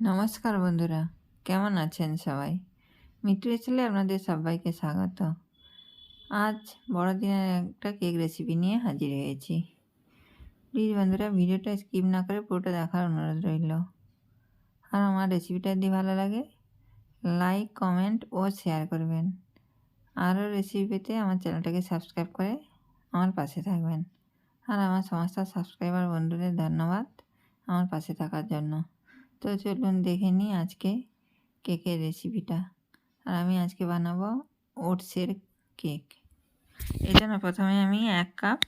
নমস্কার বন্ধুরা, কেমন আছেন সবাই? মিত্র ছেলে আপনাদের সবাইকে স্বাগত। আজ বড়দিনের একটা কেক রেসিপি নিয়ে হাজির হয়েছি। প্লিজ বন্ধুরা, ভিডিওটা স্কিপ না করে পুরোটা দেখার অনুরোধ রইল। আর আমার রেসিপিটা যদি ভালো লাগে লাইক কমেন্ট ও শেয়ার করবেন। আরও রেসিপি পেতে আমার চ্যানেলটাকে সাবস্ক্রাইব করে আমার পাশে থাকবেন। আর আমার সমস্ত সাবস্ক্রাইবার বন্ধুদের ধন্যবাদ আমার পাশে থাকার জন্য। তো চলুন দেখে নিই আজকে কেকের রেসিপিটা আর আমি আজকে বানাবো ওটসের কেক। এই জন্য প্রথমে আমি এক কাপ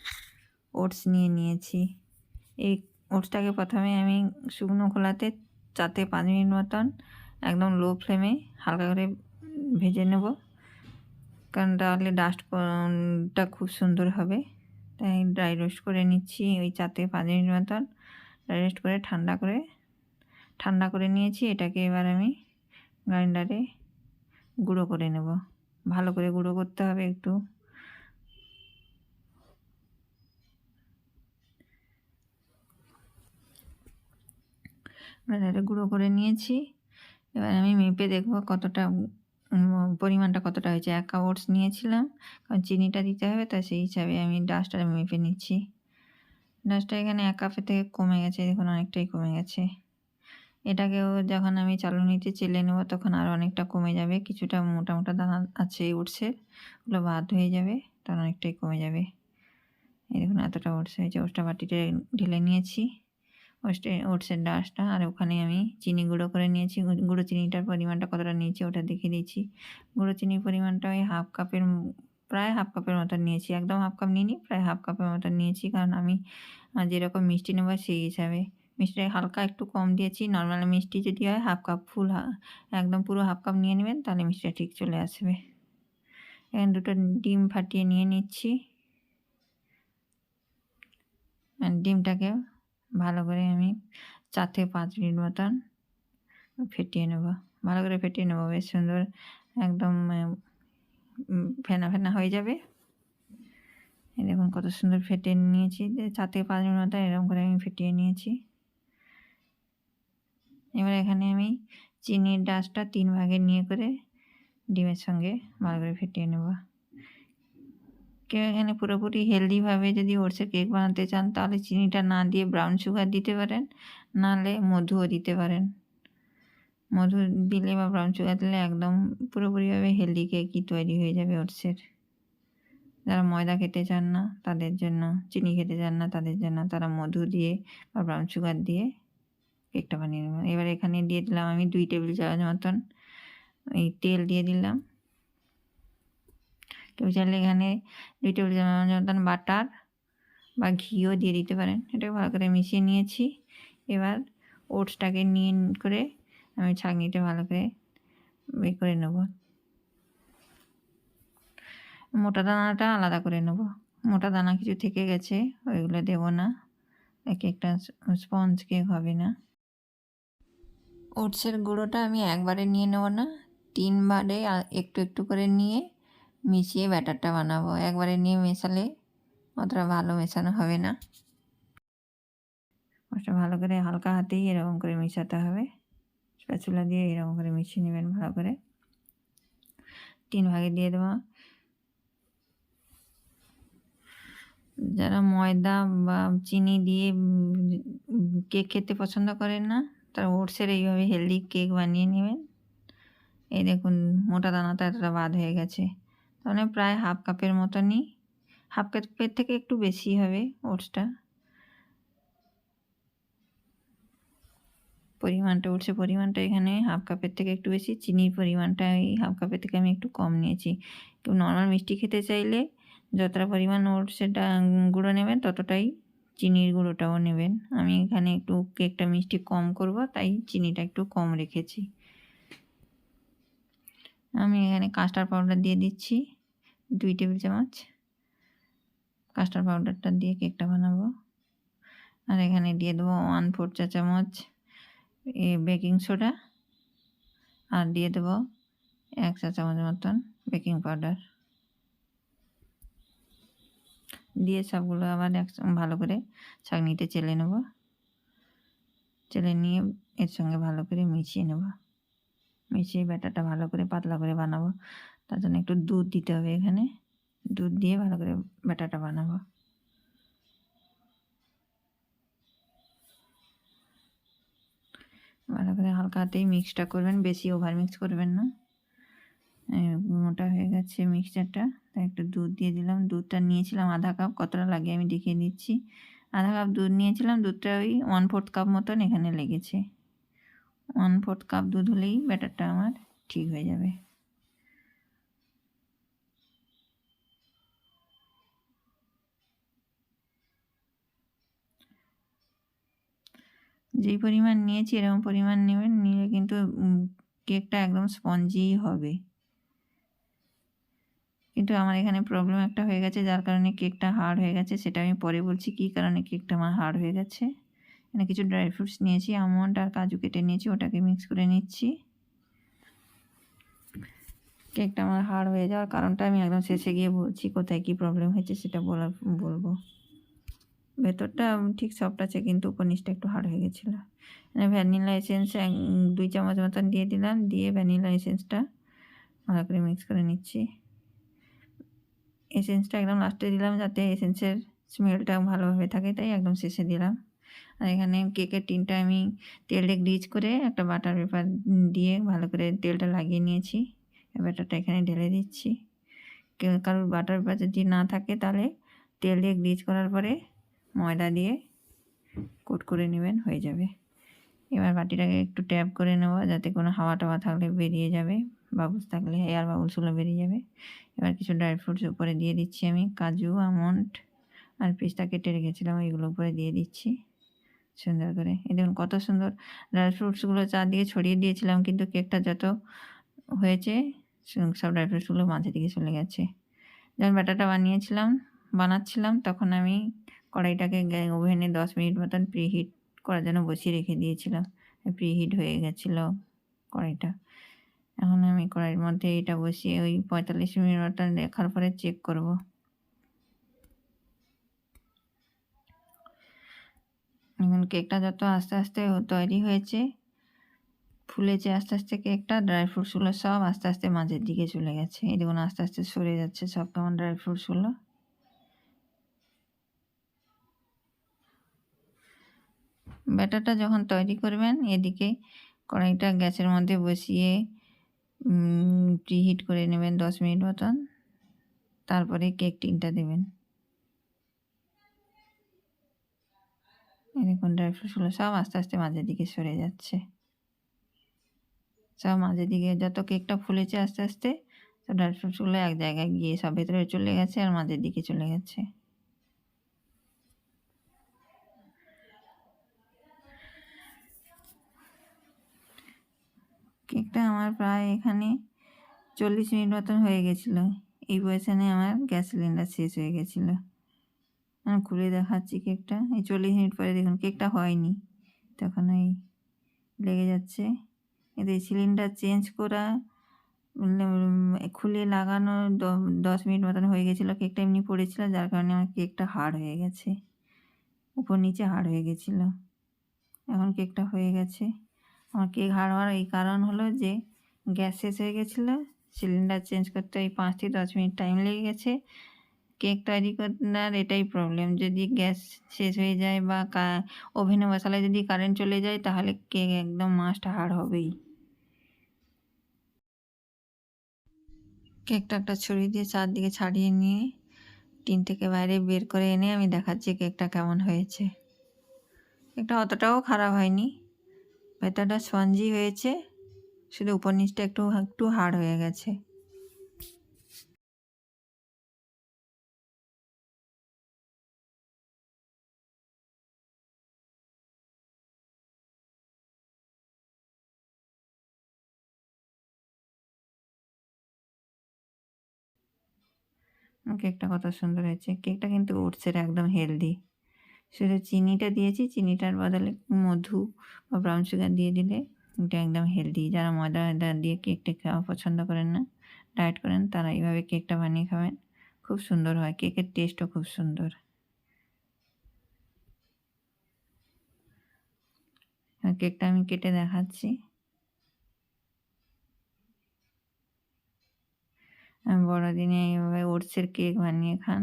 ওটস নিয়ে নিয়েছি। এই ওটসটাকে প্রথমে আমি শুকনো খোলাতে চাতে পাঁচ মিনিট মতন একদম লো ফ্লেমে হালকা করে ভেজে নেব। কারণ তাহলে ডাস্টটা খুব সুন্দর হবে। তাই ড্রাই রোস্ট করে নিচ্ছি ওই চাতে পাঁচ মিনিট মতন। ড্রাই রোস্ট করে ঠান্ডা করে ঠান্ডা করে নিয়েছি, এটাকে এবার আমি গ্রাইন্ডারে গুঁড়ো করে নেব। ভালো করে গুঁড়ো করতে হবে একটু। গ্রাইন্ডারে গুঁড়ো করে নিয়েছি। এবার আমি মেপে দেখব কতটা পরিমাণটা কতটা হয়েছে। এক কাপ ওটস নিয়েছিলাম, কারণ চিনিটা দিতে হবে তাই সেই হিসাবে আমি ডাস্টটা মেপে নিচ্ছি। ডাস্টটা এখানে এক কাপের থেকে কমে গেছে, দেখুন অনেকটাই কমে গেছে। এটাকেও যখন আমি চালুনিতে চেলে নেব, তখন আর অনেকটা কমে যাবে। কিছুটা মোটা মোটা দানা আছে, উঠছে। ওগুলো বাদ হয়ে যাবে তখন অনেকটাই কমে যাবে। এই দেখুন, এতটা উঠছে। হয়েছে ওটসটা বাটিতে ঢেলে নিয়েছি। ওটসে ওটসের ডাসটা আর ওখানে আমি চিনি গুঁড়ো করে নিয়েছি। গুঁড়ো চিনিটার পরিমাণটা কতটা নিয়েছি ওটা দেখে দিয়েছি গুঁড়ো চিনির পরিমাণটা ওই হাফ কাপের প্রায় হাফ কাপের মতন নিয়েছি। একদম হাফ কাপ নিইনি, প্রায় হাফ কাপের মতন নিয়েছি। কারণ আমি যেরকম মিষ্টি নেব সেই হিসাবে। মিষ্টিটা হালকা একটু কম দিয়েছি। নর্মাল মিষ্টি যদি হয় হাফ কাপ ফুল একদম পুরো হাফ কাপ নিয়ে নেবেন, তাহলে মিষ্টিটা ঠিক চলে আসবে। এখানে দুটো ডিম ফাটিয়ে নিয়ে নিচ্ছি। ডিমটাকে ভালো করে আমি চার থেকে পাঁচ মিনিট মতন ফেটিয়ে নেব। ভালো করে ফেটিয়ে নেব, বেশ সুন্দর একদম ফেনা ফেনা হয়ে যাবে। এরকম কত সুন্দর ফেটিয়ে নিয়েছি। চার থেকে পাঁচ মিনিট মতন এরকম করে আমি ফেটিয়ে নিয়েছি। এবার এখানে আমি চিনির ডাসটা তিন ভাগে নিয়ে করে ডিমের সঙ্গে ভালো করে ফেটিয়ে নেব। কেউ এখানে পুরোপুরি হেলদিভাবে যদি ওটসের কেক বানাতে চান, তাহলে চিনিটা না দিয়ে ব্রাউন সুগার দিতে পারেন, নাহলে মধুও দিতে পারেন। মধু দিলে বা ব্রাউন সুগার দিলে একদম পুরোপুরিভাবে হেলদি কেকই তৈরি হয়ে যাবে ওটসের। যারা ময়দা খেতে চান না, তাদের জন্য, চিনি খেতে চান না, তাদের জন্য তারা মধু দিয়ে বা ব্রাউন সুগার দিয়ে কেকটা বানিয়ে নেব। এবার এখানে দিয়ে দিলাম আমি দুই টেবিল চামচ মতন এই তেল দিয়ে দিলাম। কেউ চাইলে এখানে দুই টেবিল চামচ মতন বাটার বা ঘিও দিয়ে দিতে পারেন। এটাকে ভালো করে মিশিয়ে নিয়েছি। এবার ওটসটাকে নিয়ে করে আমি ছাঁকনিতে ভালো করে এ করে নেব। মোটা দানাটা আলাদা করে নেব। মোটা দানা কিছু থেকে গেছে, ওইগুলো দেবো না। এক একটা স্পঞ্জ কেক হবে না। ওটসের গুঁড়োটা আমি একবারে নিয়ে নেব না, তিনবারে একটু একটু করে নিয়ে মিশিয়ে ব্যাটারটা বানাবো। একবারে নিয়ে মেশালে অতটা ভালো মেশানো হবে না। ওটা ভালো করে হালকা হাতেই এরকম করে মেশাতে হবে। স্প্যাচুলা দিয়ে এরকম করে মিশিয়ে নেবেন ভালো করে। তিন ভাগে দিয়ে দেবো। যারা ময়দা বা চিনি দিয়ে কেক খেতে পছন্দ করেন না তারা ওটসের এইভাবে হেলদি কেক বানিয়ে নেবেন। এই দেখুন, মোটা দানাটা এতটা বাদ হয়ে গেছে। তাহলে প্রায় হাফ কাপের মতনই। হাফ কাপের থেকে একটু বেশি হবে ওটসটা। পরিমাণটা উঠছে পরিমাণটা এখানে হাফ কাপের থেকে একটু বেশি। চিনির পরিমাণটা এই হাফ কাপের থেকে আমি একটু কম নিয়েছি। কেউ নর্মাল মিষ্টি খেতে চাইলে যতটা পরিমাণ ওটসের গুঁড়ো নেবেন ততটাই চিনির গুঁড়োটাও নেবেন। আমি এখানে একটু কেকটা মিষ্টি কম করব, তাই চিনিটা একটু কম রেখেছি। আমি এখানে কাস্টার্ড পাউডার দিয়ে দিচ্ছি, দুই টেবিল চামচ। কাস্টার্ড পাউডারটা দিয়ে কেকটা বানাবো। আর এখানে দিয়ে দেবো ওয়ান ফোর চা চামচ এ বেকিং সোডা। আর দিয়ে দেবো এক চা চামচ মতন বেকিং পাউডার। দিয়ে সবগুলো আবার এক ভালো করে ছাঁকনিতে চেলে নেব। চেলে নিয়ে এর সঙ্গে ভালো করে মিশিয়ে নেব। মিশিয়ে ব্যাটারটা ভালো করে পাতলা করে বানাবো। তার জন্য একটু দুধ দিতে হবে এখানে। দুধ দিয়ে ভালো করে ব্যাটারটা বানাবো। ভালো করে হালকা হাতেই মিক্সটা করবেন, বেশি ওভার মিক্স করবেন না। মোটা হয়ে গেছে মিক্সচারটা একটু দুধ দিয়ে দিলাম। দুধটা নিয়েছিলাম আধা কাপ, কতটা লাগে আমি দেখিয়ে দিচ্ছি। আধা কাপ দুধ নিয়েছিলাম, দুধটা ওই ওয়ান ফোর্থ কাপ মতন এখানে লেগেছে। ওয়ান ফোর্থ কাপ দুধ হলেই ব্যাটারটা আমার ঠিক হয়ে যাবে। যেই পরিমাণ নিয়েছি, এরকম পরিমাণ নেবেন, নিলে কিন্তু কেকটা একদম স্পঞ্জিই হবে। কিন্তু আমার এখানে প্রবলেম একটা হয়ে গেছে, যার কারণে কেকটা হার্ড হয়ে গেছে। সেটা আমি পরে বলছি কী কারণে কেকটা আমার হার্ড হয়ে গেছে। এখানে কিছু ড্রাই ফ্রুটস নিয়েছি, আমন্ড আর কাজু কেটে নিয়েছি, ওটাকে মিক্স করে নিচ্ছি। কেকটা আমার হার্ড হয়ে যাওয়ার কারণটা আমি একদম শেষে গিয়ে বলছি, কোথায় কী প্রবলেম হয়েছে সেটা বলার, বলব। ভেতরটা ঠিক সফট আছে, কিন্তু উপর নিচটা একটু হার্ড হয়ে গেছিল। ভ্যানিলা এসেন্স দুই চামচ মতন দিয়ে দিলাম, দিয়ে ভ্যানিলা এসেন্সটা ভালো করে মিক্স করে নিচ্ছি। এসেন্সটা একদম লাস্টে দিলাম যাতে এসেন্সের স্মেলটা ভালোভাবে থাকে, তাই একদম শেষে দিলাম। আর এখানে কেকের টিনটা আমি তেলে গ্রিজ করে একটা বাটার পেপার দিয়ে ভালো করে তেলটা লাগিয়ে নিয়েছি। ব্যাটারটা এখানে ঢেলে দিচ্ছি। কারোর বাটার পেপার যদি না থাকে তাহলে তেল দিয়ে গ্রিজ করার পরে ময়দা দিয়ে কোট করে নেবেন, হয়ে যাবে। এবার বাটিটাকে একটু ট্যাপ করে নেব যাতে কোনো হাওয়া টাওয়া থাকলে বেরিয়ে যাবে। বাবুস থাকলে এয়ার বাবুলসগুলো বেরিয়ে যাবে। এবার কিছু ড্রাই ফ্রুটস উপরে দিয়ে দিচ্ছি আমি। কাজু, আমন্ড আর পিস্তা কেটে রেখেছিলাম ওইগুলো উপরে দিয়ে দিচ্ছি। সুন্দর করে। এই দেখুন, কত সুন্দর ড্রাই ফ্রুটসগুলো চারদিকে ছড়িয়ে দিয়েছিলাম, কিন্তু কেকটা যত হয়েছে সব ড্রাই ফ্রুটসগুলো মাঝে দিকে চলে গেছে। যখন ব্যাটারটা বানিয়েছিলাম, বানাচ্ছিলাম, তখন আমি কড়াইটাকে ওভেনে দশ মিনিট মতন প্রিহিট করার জন্য বসিয়ে রেখে দিয়েছিলাম। প্রিহিট হয়ে গেছিল কড়াইটা। এখন আমি কড়াইয়ের মধ্যে এটা বসিয়ে ওই পঁয়তাল্লিশ মিনিট মতন দেখার পরে চেক করব। এখন কেকটা যত আস্তে আস্তে তৈরি হয়েছে, ফুলেছে আস্তে আস্তে কেকটা ড্রাই ফ্রুটসগুলো সব আস্তে আস্তে মাঝের দিকে চলে গেছে। এই দেখুন, আস্তে আস্তে সরে যাচ্ছে সব কেমন ড্রাই ফ্রুটসগুলো ব্যাটারটা যখন তৈরি করবেন, এদিকে কড়াইটা গ্যাসের মধ্যে বসিয়ে প্রিহিট করে নেবেন দশ মিনিট মতন। তারপরে কেক টিনটা দেবেন। দেখুন ড্রাই ফ্রুটসগুলো সব আস্তে আস্তে মাঝের দিকে সরে যাচ্ছে। সব মাঝের দিকে যত কেকটা ফুলেছে আস্তে আস্তে তো ড্রাই ফ্রুটসগুলো এক জায়গায় গিয়ে সব ভেতরে চলে গেছে আর মাঝের দিকে চলে গেছে। কেকটা আমার প্রায় এখানে চল্লিশ মিনিট মতন হয়ে গেছিল। এই পয়সানে আমার গ্যাস সিলিন্ডার শেষ হয়ে গেছিল। আমি খুলে দেখাচ্ছি কেকটা। এই চল্লিশ মিনিট পরে দেখুন, কেকটা হয়নি। তখন ওই লেগে যাচ্ছে। এতে সিলিন্ডার চেঞ্জ করা খুলে লাগানো দশ মিনিট মতন হয়ে গেছিল। কেকটা এমনি পড়েছিল, যার কারণে আমার কেকটা হার্ড হয়ে গেছে। উপর নিচে হার্ড হয়ে গেছিল। এখন কেকটা হয়ে গেছে। আমার কেক হার্ড হওয়ার এই কারণ হলো যে গ্যাস শেষ হয়ে গেছিল সিলিন্ডার চেঞ্জ করতে ওই পাঁচ থেকে দশ মিনিট টাইম লেগে গেছে। কেক তৈরি করার এটাই প্রবলেম যদি গ্যাস শেষ হয়ে যায় বা ওভেনে বসালে যদি কারেন্ট চলে যায় তাহলে কেক একদম মাস্ট হার্ড হবেই। কেকটা একটা ছড়ি দিয়ে চারদিকে ছাড়িয়ে নিয়ে, টিন থেকে বাইরে বের করে এনে আমি দেখাচ্ছি কেকটা কেমন হয়েছে। কেকটা অতটাও খারাপ হয়নি। ভেতরটা স্পঞ্জি হয়েছে, শুধু উপর নিচটা একটু একটু হার্ড হয়ে গেছে। কেকটা কত সুন্দর হয়েছে। কেকটা কিন্তু ওটসের একদম হেলদি। শুধু চিনিটা দিয়েছি, চিনিটার বদলে মধু বা ব্রাউন সুগার দিয়ে দিলে এটা একদম হেলদি যারা ময়দা ময়দা দিয়ে কেকটা খাওয়া পছন্দ করেন না ডায়েট করেন, তারা এইভাবে কেকটা বানিয়ে খাবেন। খুব সুন্দর হয় কেকের টেস্টও খুব সুন্দর। কেকটা আমি কেটে দেখাচ্ছি। বড়দিনে এইভাবে ওটসের কেক বানিয়ে খান।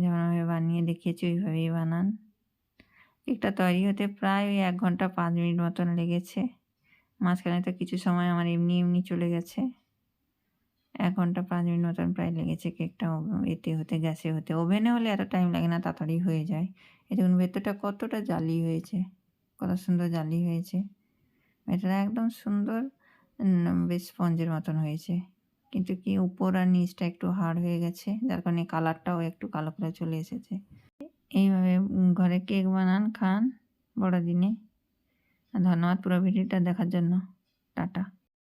যেমন আমি বানিয়ে দেখিয়েছি, ওইভাবেই বানান। কেকটা তৈরি হতে প্রায় ওই এক ঘণ্টা, পাঁচ মিনিট মতন লেগেছে। মাঝখানে তো কিছু সময় আমার এমনি এমনি চলে গেছে। এক ঘণ্টা, পাঁচ মিনিট মতন প্রায় লেগেছে কেকটা এতে হতে, গ্যাসে হতে। ওভেনে হলে এত টাইম লাগে না, তাড়াতাড়ি হয়ে যায়। এই দেখুন, ভেতরটা কতটা জালি হয়েছে, কত সুন্দর জালি হয়েছে। ভেতরটা একদম সুন্দর বেশ স্পঞ্জের মতন হয়েছে। কিন্তু কি উপর আর নিচটা একটু হার্ড হয়ে গেছে, যার কারণে কালারটাও একটু কালো করে চলে এসেছে। এইভাবে ঘরে কেক বানান, খান, বড়দিনে। ধন্যবাদ পুরো ভিডিওটা দেখার জন্য। টাটা।